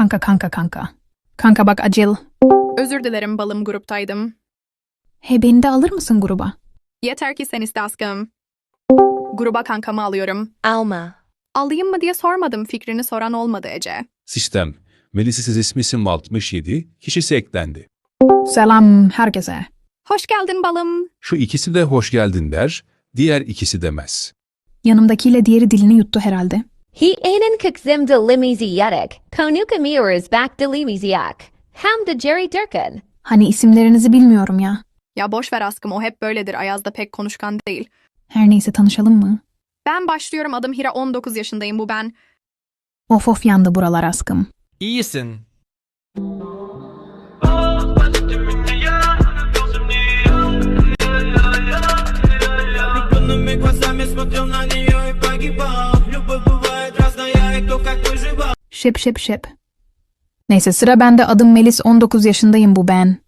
Kanka kanka kanka. Kanka bak acil. Özür dilerim balım gruptaydım. He beni de alır mısın gruba? Yeter ki sen iste aşkım. Gruba kankamı alıyorum. Alma. Alayım mı diye sormadım fikrini soran olmadı Ece. Sistem. Melisisiz ismisim 67, kişisi eklendi. Selam herkese. Hoş geldin balım. Şu ikisi de hoş geldin der, diğer ikisi demez. Yanımdakiyle diğeri dilini yuttu herhalde. Hi'enin kıkzim dilimiziyerek, konuk emiyoruz bak dilimiziyek. Hem de limizi aç. Ham de Jerry Durkin. Hani isimlerinizi bilmiyorum ya. Ya boş ver askım o hep böyledir Ayaz da pek konuşkan değil. Her neyse tanışalım mı? Ben başlıyorum adım Hira 19 yaşındayım bu ben. Of of yandı buralar askım. İyisin. Ekonomik Şıp şıp şıp. Neyse sıra bende adım Melis 19 yaşındayım bu ben.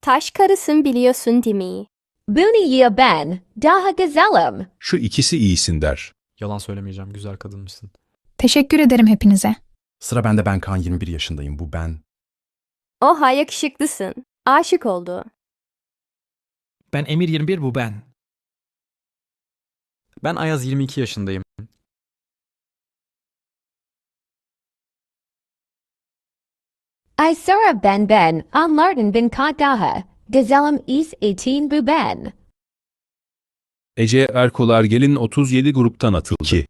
Taş karısın biliyorsun değil mi? Buni ya ben. Daha gazelim. Şu ikisi iyisin der. Yalan söylemeyeceğim. Güzel kadınmışsın. Teşekkür ederim hepinize. Sıra bende ben Kaan 21 yaşındayım bu ben. Oha yakışıklısın. Aşık oldu. Ben Emir 21 bu ben. Ben Ayaz 22 yaşındayım. I Sarah ben ben. Anlarden bin ka daha. Gazelim is 18 bu ben. Ece Erkolar gelin 37 gruptan atıldı.